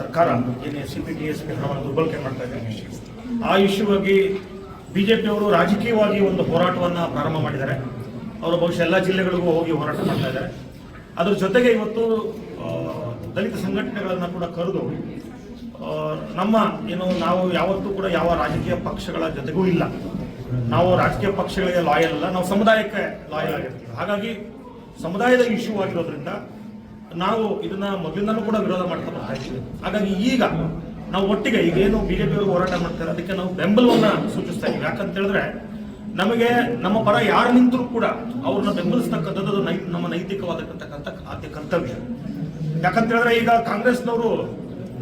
ಸರ್ಕಾರ ಏನು S C P T S P ಹಣವನ್ನು ದುರ್ಬಳಕೆ ಮಾಡ್ತಾ ಇದೆ ಆ ಇಶ್ಯೂವಾಗಿ ಪಿಯವರು ರಾಜಕೀಯವಾಗಿ ಒಂದು ಹೋರಾಟವನ್ನು ಪ್ರಾರಂಭ ಮಾಡಿದ್ದಾರೆ. ಅವರು ಬಹುಶಃ ಎಲ್ಲ ಜಿಲ್ಲೆಗಳಿಗೂ ಹೋಗಿ ಹೋರಾಟ ಮಾಡ್ತಾ ಇದ್ದಾರೆ. ಅದ್ರ ಜೊತೆಗೆ ಇವತ್ತು ದಲಿತ ಸಂಘಟನೆಗಳನ್ನು ಕೂಡ ಕರೆದು ನಮ್ಮ ಏನು, ನಾವು ಯಾವತ್ತೂ ಕೂಡ ಯಾವ ರಾಜಕೀಯ ಪಕ್ಷಗಳ ಜೊತೆಗೂ ಇಲ್ಲ. ನಾವು ರಾಜಕೀಯ ಪಕ್ಷಗಳಿಗೆ ಲಾಯಲ್ ಅಲ್ಲ, ನಾವು ಸಮುದಾಯಕ್ಕೆ ಲಾಯಲ್ ಆಗಿರ್ತೀವಿ. ಹಾಗಾಗಿ ಸಮುದಾಯದ ಇಶ್ಯೂ ಆಗಿರೋದ್ರಿಂದ ನಾವು ಇದನ್ನ ಮೊದಲಿಂದನೂ ಕೂಡ ವಿರೋಧ ಮಾಡ್ತಾ ಬರ್ತಾ ಹಾಗಾಗಿ ಈಗ ನಾವು ಒಟ್ಟಿಗೆ ಈಗ ಏನು ಬಿಜೆಪಿಯವರು ಹೋರಾಟ ಮಾಡ್ತಾರೆ, ಅದಕ್ಕೆ ನಾವು ಬೆಂಬಲವನ್ನ ಸೂಚಿಸ್ತಾ ಇದ್ದೀವಿ. ಯಾಕಂತ ಹೇಳಿದ್ರೆ, ನಮಗೆ ನಮ್ಮ ಪರ ಯಾರು ನಿಂತರೂ ಕೂಡ ಅವ್ರನ್ನ ಬೆಂಬಲಿಸ್ತಕ್ಕಂಥದ್ದು ನಮ್ಮ ನೈತಿಕವಾದಕ್ಕಂತಕ್ಕಂಥ ಆದ್ಯ ಕರ್ತವ್ಯ. ಯಾಕಂತ ಹೇಳಿದ್ರೆ ಈಗ ಕಾಂಗ್ರೆಸ್ನವರು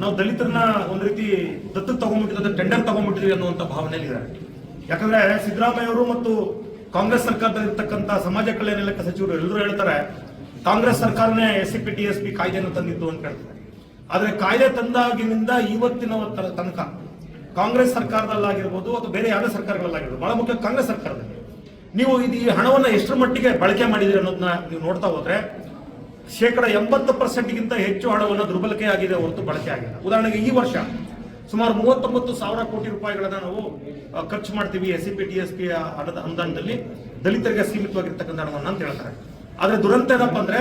ನಾವು ದಲಿತರನ್ನ ಒಂದು ರೀತಿ ದತ್ತು ತಗೊಂಡ್ಬಿಟ್ಟಿದ್ರೆ ಟೆಂಡರ್ ತಗೊಂಡ್ಬಿಟ್ಟಿದ್ವಿ ಅನ್ನುವಂಥ ಭಾವನೆಯಲ್ಲಿದ್ದಾರೆ ಯಾಕಂದ್ರೆ ಸಿದ್ದರಾಮಯ್ಯ ಅವರು ಮತ್ತು ಕಾಂಗ್ರೆಸ್ ಸರ್ಕಾರದಲ್ಲಿ ಇರ್ತಕ್ಕಂಥ ಸಮಾಜ ಕಲ್ಯಾಣ ಇಲಾಖೆ ಸಚಿವರು ಎಲ್ಲರೂ ಹೇಳ್ತಾರೆ ಕಾಂಗ್ರೆಸ್ ಸರ್ಕಾರನೇ S C P T S P ಕಾಯ್ದೆಯನ್ನು ತಂದಿದ್ದು ಅಂತ ಹೇಳ್ತಾರೆ. ಆದರೆ ಕಾಯ್ದೆ ತಂದಾಗಿನಿಂದ ಇವತ್ತಿನ ತನಕ ಕಾಂಗ್ರೆಸ್ ಸರ್ಕಾರದಲ್ಲಾಗಿರ್ಬೋದು ಅಥವಾ ಬೇರೆ ಯಾವುದೇ ಸರ್ಕಾರಗಳಲ್ಲಾಗಿರ್ಬೋದು, ಬಹಳ ಮುಖ್ಯ ಕಾಂಗ್ರೆಸ್ ಸರ್ಕಾರದಲ್ಲಿ. ನೀವು ಇದು ಈ ಹಣವನ್ನು ಎಷ್ಟರ ಮಟ್ಟಿಗೆ ಬಳಕೆ ಮಾಡಿದಿರಿ ಅನ್ನೋದನ್ನ ನೀವು ನೋಡ್ತಾ ಹೋದ್ರೆ ಶೇಕಡ ಎಂಬತ್ತು ಪರ್ಸೆಂಟ್ಗಿಂತ ಹೆಚ್ಚು ಹಣವನ್ನು ದುರ್ಬಳಕೆ ಆಗಿದೆ ಹೊರತು ಬಳಕೆ ಆಗಿಲ್ಲ. ಉದಾಹರಣೆಗೆ ಈ ವರ್ಷ ಸುಮಾರು ಮೂವತ್ತೊಂಬತ್ತು ಸಾವಿರ ಕೋಟಿ ರೂಪಾಯಿಗಳನ್ನ ನಾವು ಖರ್ಚು ಮಾಡ್ತೀವಿ S C P T S P ಅನುದಾನದಲ್ಲಿ ದಲಿತರಿಗೆ ಸೀಮಿತವಾಗಿರ್ತಕ್ಕಂಥ ಹಣವನ್ನು ಅಂತ ಹೇಳ್ತಾರೆ. ಆದ್ರೆ ದುರಂತ ಏನಪ್ಪ ಅಂದ್ರೆ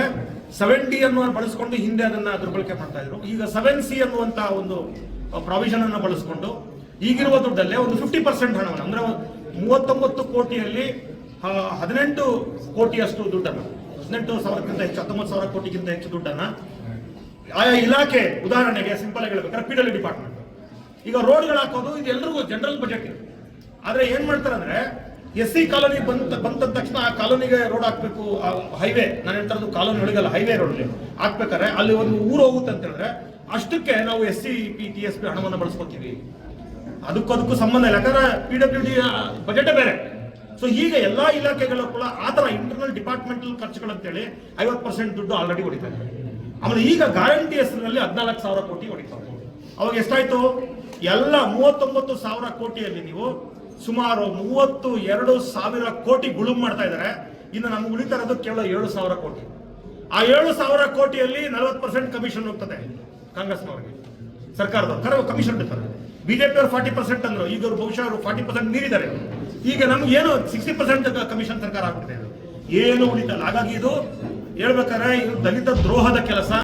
ಸೆವೆನ್ ಡಿ ಅನ್ನು ಬಳಸ್ಕೊಂಡು ಹಿಂದೆ ಅದನ್ನ ದುರ್ಬಳಕೆ ಮಾಡ್ತಾ ಇದ್ರು. ಈಗ ಸೆವೆನ್ ಸಿ ಅನ್ನುವಂತ ಒಂದು ಪ್ರಾವಿಷನ್ ಅನ್ನು ಬಳಸ್ಕೊಂಡು ಈಗಿರುವ ದುಡ್ಡಲ್ಲೇ ಒಂದು ಫಿಫ್ಟಿ ಪರ್ಸೆಂಟ್ ಹಣವನ್ನು, ಅಂದ್ರೆ ಮೂವತ್ತೊಂಬತ್ತು ಕೋಟಿಯಲ್ಲಿ ಹದಿನೆಂಟು ಕೋಟಿಯಷ್ಟು ದುಡ್ಡನ್ನು, ಹದಿನೆಂಟು ಸಾವಿರಕ್ಕಿಂತ ಹೆಚ್ಚು, ಹತ್ತೊಂಬತ್ತು ಸಾವಿರ ಕೋಟಿಗಿಂತ ಹೆಚ್ಚು ದುಡ್ಡನ್ನ ಆಯಾ ಇಲಾಖೆ, ಉದಾಹರಣೆಗೆ ಸಿಂಪಲ್ ಆಗಿ ಹೇಳ್ಬೇಕಾದ್ರೆ ಪಿ ಡಿಪಾರ್ಟ್ಮೆಂಟ್ ಈಗ ರೋಡ್ಗಳು ಹಾಕೋದು ಇದು ಎಲ್ರಿಗೂ ಜನರಲ್ ಬಜೆಟ್ ಇದೆ ಆದ್ರೆ ಏನ್ ಮಾಡ್ತಾರೆ ಅಂದ್ರೆ ಎಸ್ ಸಿ ಕಾಲೋನಿ ಬಂದ ಬಂದ ತಕ್ಷಣ ಆ ಕಾಲೋನಿಗೆ ರೋಡ್ ಹಾಕ್ಬೇಕು ಹೈವೇ, ನಾನು ಹೇಳ್ತಾ ಇರೋದು ಕಾಲೋನಿ ಒಳಗಲ್ಲ, ಹೈವೇ ರೋಡ್ ಹಾಕ್ಬೇಕಾದ್ರೆ ಅಲ್ಲಿ ಒಂದು ಊರು ಹೋಗುತ್ತೆ ಅಂತ ಹೇಳಿದ್ರೆ ಅಷ್ಟಕ್ಕೆ ನಾವು S C, P, T, S P ಹಣವನ್ನು ಬಳಸ್ಕೊತೀವಿ. ಅದಕ್ಕೂ ಅದಕ್ಕೂ ಸಂಬಂಧ ಇಲ್ಲ, ಯಾಕಂದ್ರೆ ಪಿ ಡಬ್ಲ್ಯೂ ಡಿ ಬಜೆಟೇ ಬೇರೆ. ಸೊ ಈಗ ಎಲ್ಲಾ ಇಲಾಖೆಗಳು ಕೂಡ ಆ ಥರ ಇಂಟರ್ನಲ್ ಡಿಪಾರ್ಟ್ಮೆಂಟಲ್ ಖರ್ಚುಗಳಂತೇಳಿ ಐವತ್ತು ಪರ್ಸೆಂಟ್ ದುಡ್ಡು ಆಲ್ರೆಡಿ ಹೊಡಿತಾರೆ. ಆಮೇಲೆ ಈಗ ಗ್ಯಾರಂಟಿ ಹೆಸರಿನಲ್ಲಿ ಹದಿನಾಲ್ಕು ಸಾವಿರ ಕೋಟಿ ಹೊಡಿತಾರೆ ಅವಾಗ ಎಷ್ಟಾಯ್ತು? ಎಲ್ಲ ಮೂವತ್ತೊಂಬತ್ತು ಸಾವಿರ ಕೋಟಿಯಲ್ಲಿ ನೀವು ಸುಮಾರು ಮೂವತ್ತು ಎರಡು ಸಾವಿರ ಕೋಟಿ ಗುಳುಮ್ ಮಾಡ್ತಾ ಇದ್ದಾರೆ. ಇನ್ನು ನಮ್ಗೆ ಉಳಿತಾ ಇರೋದು ಕೇವಲ ಏಳು ಸಾವಿರ ಕೋಟಿ. ಆ ಏಳು ಸಾವಿರ ಕೋಟಿಯಲ್ಲಿ ನಲವತ್ತು ಪರ್ಸೆಂಟ್ ಕಮಿಷನ್ ಹೋಗ್ತದೆ ಕಾಂಗ್ರೆಸ್ನವರಿಗೆ. ಸರ್ಕಾರದವ್ರು ಕರೆ ಕಮಿಷನ್ ಇರ್ತಾರೆ ಬಿಜೆಪಿ ಅವರು ಫಾರ್ಟಿ ಪರ್ಸೆಂಟ್ ಅಂದ್ರು. ಈಗ ಅವರು ಬಹುಶಃ ಅವರು ಫಾರ್ಟಿ ಪರ್ಸೆಂಟ್ ಮೀರಿದ್ದಾರೆ. ಈಗ ನಮ್ಗೆ ಏನು ಸಿಕ್ಸ್ಟಿ ಪರ್ಸೆಂಟ್ ಕಮಿಷನ್ ಸರ್ಕಾರ ಆಗ್ಬಿಟ್ಟಿದೆ. ಇದು. ಏನು ಉಳಿತಲ್ಲ. ಹಾಗಾಗಿ ಇದು ಹೇಳ್ಬೇಕಾದ್ರೆ ಇದು ದಲಿತ ದ್ರೋಹದ ಕೆಲಸ.